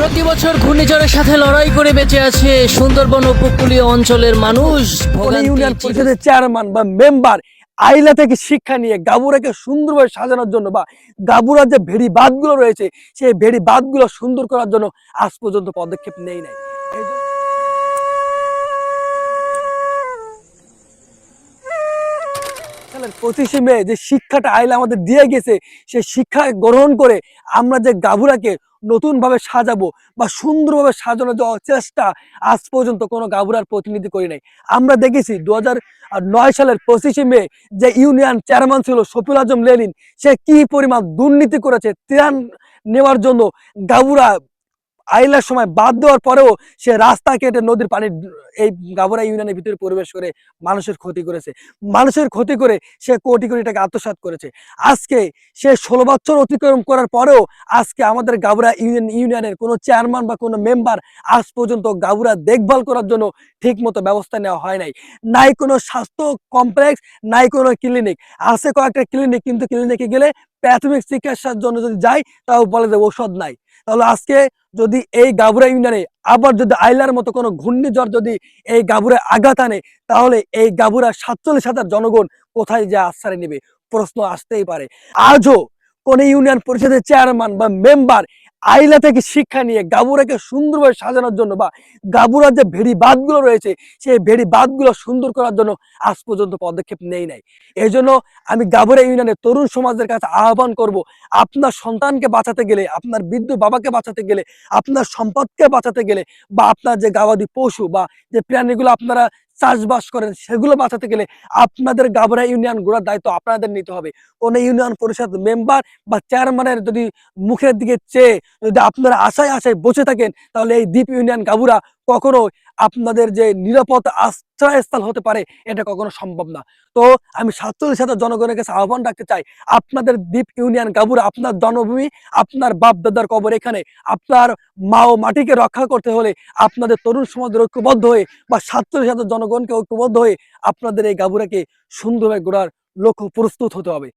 প্রতি বছর ঘূর্ণিঝড়ের সাথে লড়াই করে বেঁচে আছে সুন্দরবন উপকূলীয় অঞ্চলের মানুষ। ইউনিয়ন পরিষদের চেয়ারম্যান বা মেম্বার আইলা থেকে শিক্ষা নিয়ে গাবুরাকে সুন্দরভাবে সাজানোর জন্য বা গাবুরার যে ভেড়ি বাঁধগুলো রয়েছে সেই ভেড়ি বাঁধগুলো সুন্দর করার জন্য আজ পর্যন্ত পদক্ষেপ নেই নাই। পঁচিশে মে যে শিক্ষাটা আইলে আমাদের দিয়ে গেছে, সে শিক্ষা গ্রহণ করে আমরা যে গাভুরাকে নতুন ভাবে সাজাবো বা সুন্দরভাবে সাজানোর যে চেষ্টা আজ পর্যন্ত কোনো গাভুরার প্রতিনিধি করি নাই। আমরা দেখেছি দু নয় সালের পঁচিশে মে যে ইউনিয়ন চেয়ারম্যান ছিল শফিউল আজম লেনিন, সে কি পরিমাণ দুর্নীতি করেছে ত্রাণ নেওয়ার জন্য গাবুরা আইলার সময় বাদ দেওয়ার পরেও সে রাস্তা কেটে নদীর পানি এই গাবুরা ইউনিয়নের ভিতরে প্রবেশ করে মানুষের ক্ষতি করেছে। মানুষের ক্ষতি করে সে কোটি কোটি টাকা আত্মসাৎ করেছে। আজকে সে ষোলো বছর অতিক্রম করার পরেও আজকে আমাদের গাবুরা ইউনিয়ন, ইউনিয়নের কোনো চেয়ারম্যান বা কোনো মেম্বার আজ পর্যন্ত গাবুরা দেখভাল করার জন্য ঠিক মতো ব্যবস্থা নেওয়া হয় নাই। নাই কোনো স্বাস্থ্য কমপ্লেক্স, নাই কোনো ক্লিনিক। আছে কয়েকটা ক্লিনিক, কিন্তু ক্লিনিকে গেলে প্রাথমিক চিকিৎসার জন্য যদি যাই, তাও বলে যে ওষুধ নাই। তাহলে আজকে যদি এই গাবুরা ইউনিয়নে আবার যদি আইলার মতো কোনো ঘূর্ণিঝড় যদি এই গাবুরা আঘাত আনে, তাহলে এই গাবুরা সাতচল্লিশ হাজার জনগণ কোথায় যে আশ্রয় নেবে? প্রশ্ন আসতেই পারে। আজও কোন ইউনিয়ন পরিষদের চেয়ারম্যান বা মেম্বার আইলা থেকে শিক্ষা নিয়ে গাবুরাকে সুন্দরভাবে সাজানোর জন্য বা গাবুরার যে ভেড়ি বাঁধগুলো রয়েছে, সেই ভেড়ি বাঁধগুলো সুন্দর করার জন্য আজ পর্যন্ত পদক্ষেপ নেই নাই। এই জন্য আমি গাবুরা ইউনিয়নের তরুণ সমাজের কাছে আহ্বান করব, আপনার সন্তানকে বাঁচাতে গেলে, আপনার বৃদ্ধ বাবাকে বাঁচাতে গেলে, আপনার সম্পদকে বাঁচাতে গেলে বা আপনার যে গাবাদি পশু বা যে প্রাণীগুলো আপনারা চাষবাস করেন, সেগুলো বাঁচাতে গেলে আপনাদের গাবরা ইউনিয়ন গোড়ার দায়িত্ব আপনাদের নিতে হবে। কোন ইউনিয়ন পরিষদ মেম্বার বা চেয়ারম্যানের যদি মুখের দিকে চেয়ে যদি আপনারা আশায় আশায় বসে থাকেন, তাহলে এই দ্বীপ ইউনিয়ন গাবুরা কখনো আপনাদের যে নিরাপদ আশ্রয়স্থল হতে পারে, এটা কখনো সম্ভব না। তো আমি সাতচল্লিশ হাজার জনগণের কাছে আহ্বান রাখতে চাই, আপনাদের দ্বীপ ইউনিয়ন গাবুরা, আপনার জন্মভূমি, আপনার বাপ দাদার কবর এখানে, আপনার মা ও মাটিকে রক্ষা করতে হলে আপনাদের তরুণ সমাজের ঐক্যবদ্ধ হয়ে বা সাতচল্লিশ হাজার জনগণকে ঐক্যবদ্ধ হয়ে আপনাদের এই গাবুরাকে সুন্দরভাবে গড়ার লক্ষ্য প্রস্তুত হতে হবে।